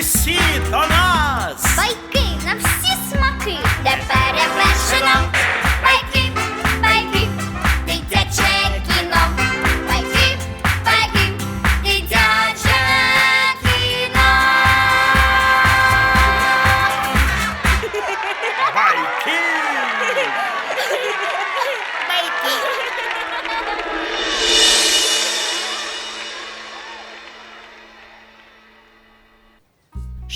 усі до нас. Байки!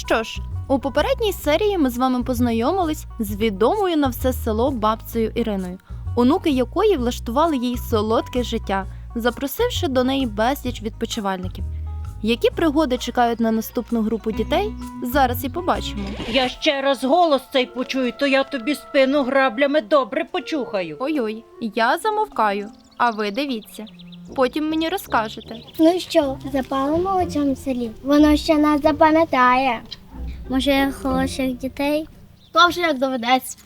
Що ж, у попередній серії ми з вами познайомились з відомою на все село бабцею Іриною, онуки якої влаштували їй солодке життя, запросивши до неї безліч відпочивальників. Які пригоди чекають на наступну групу дітей? Зараз і побачимо. Я ще раз голос цей почую, то я тобі спину граблями добре почухаю. Ой-ой, я замовкаю, а ви дивіться. Потім мені розкажете. Ну що, запалимо у цьому селі? Воно ще нас запам'ятає. Може, хороших дітей? То вже як доведеться.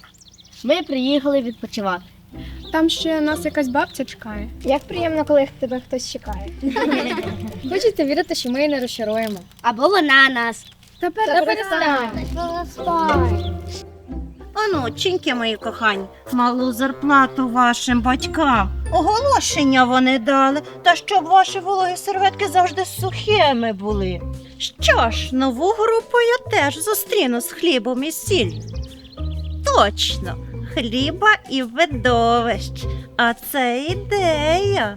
Ми приїхали відпочивати. Там ще нас якась бабця чекає. Як приємно, коли тебе хтось чекає. Хочете вірити, що ми її не розчаруємо. Або вона нас. Та перестань. Онученьки мої кохані, малу зарплату вашим батькам. Оголошення вони дали, та щоб ваші вологі серветки завжди сухими були. Що ж, нову групу я теж зустріну з хлібом і сіль. Точно, хліба і видовищ. А це ідея.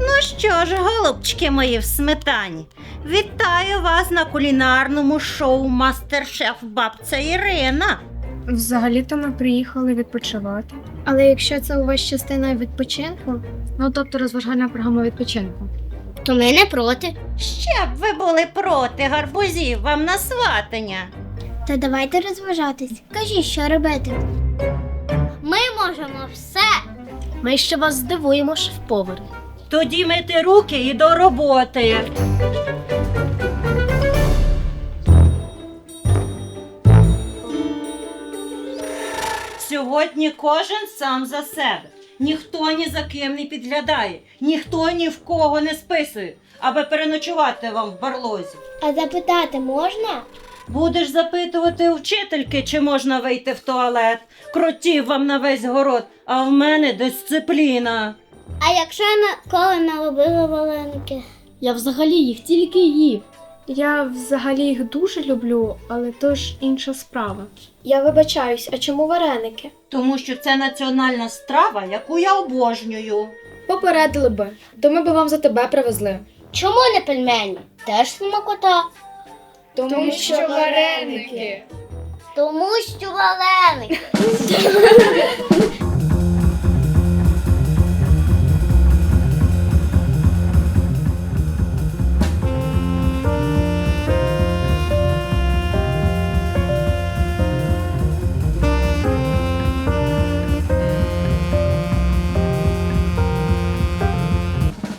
Ну що ж, голубчики мої в сметані, вітаю вас на кулінарному шоу Мастер-шеф бабця Ірина. Взагалі-то ми приїхали відпочивати. Але якщо це у вас частина відпочинку, Ну, тобто розважальна програма відпочинку. То ми не проти. Ще б ви були проти гарбузів вам на сватання. Та давайте розважатись. Кажіть, що робити. Ми можемо все. Ми ще вас здивуємо, шеф-повар. Тоді мити руки і до роботи. Сьогодні кожен сам за себе. Ніхто ні за ким не підглядає, ніхто ні в кого не списує, аби переночувати вам в барлозі. А запитати можна? Будеш запитувати у вчительки, чи можна вийти в туалет. Крутів вам на весь город, а в мене дисципліна. А якщо я ніколи не робила вареники? Я взагалі їх тільки їв. Я взагалі їх дуже люблю, але то ж інша справа. я вибачаюсь, а чому вареники? Тому що це національна страва, яку я обожнюю. Попередили би, то ми би вам за тебе привезли. Чому не пельмені? Теж смакота. Тому, що вареники. Тому що вареники.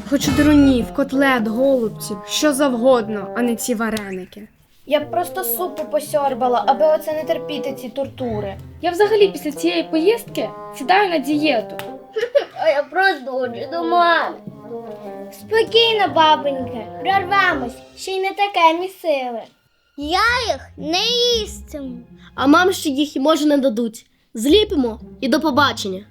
Хочу дронів, котлет, голубців, що завгодно, а не ці вареники. Я б просто супу посьорбала, аби оце не терпіти ці тортури. Я взагалі після цієї поїздки сідаю на дієту. А я просто хочу до мами. Спокійно, бабонька, прорвемось, ще й не таке місиве. Я їх не їстиму. А мам ще їх і може не дадуть. Зліпимо і до побачення.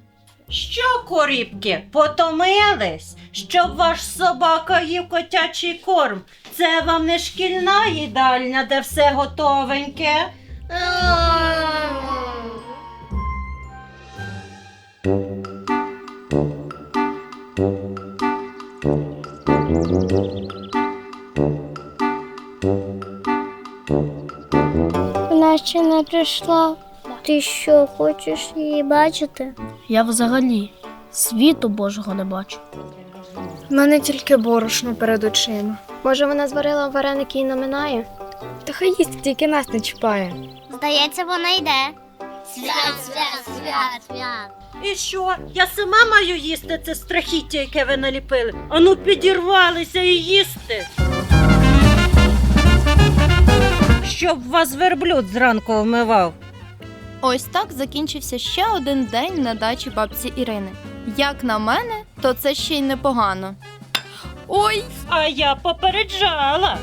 Що, корібки, потомились, щоб ваш собака їв котячий корм? Це вам не шкільна їдальня, де все готовеньке. Вона ще не прийшла. Ти що, хочеш її бачити? Я взагалі світу Божого не бачу. У мене тільки борошно перед очима. Може, вона зварила вареники і наминає? Та хай їсть, тільки нас не чіпає. Здається, вона йде. Свят, свят, свят, свят. І що? Я сама маю їсти це страхіття, яке ви наліпили. Ану підірвалися і їсти. Щоб вас верблюд зранку вмивав. Ось так закінчився ще один день на дачі бабці Ірини. Як на мене, то це ще й непогано. Ой, А я попереджала.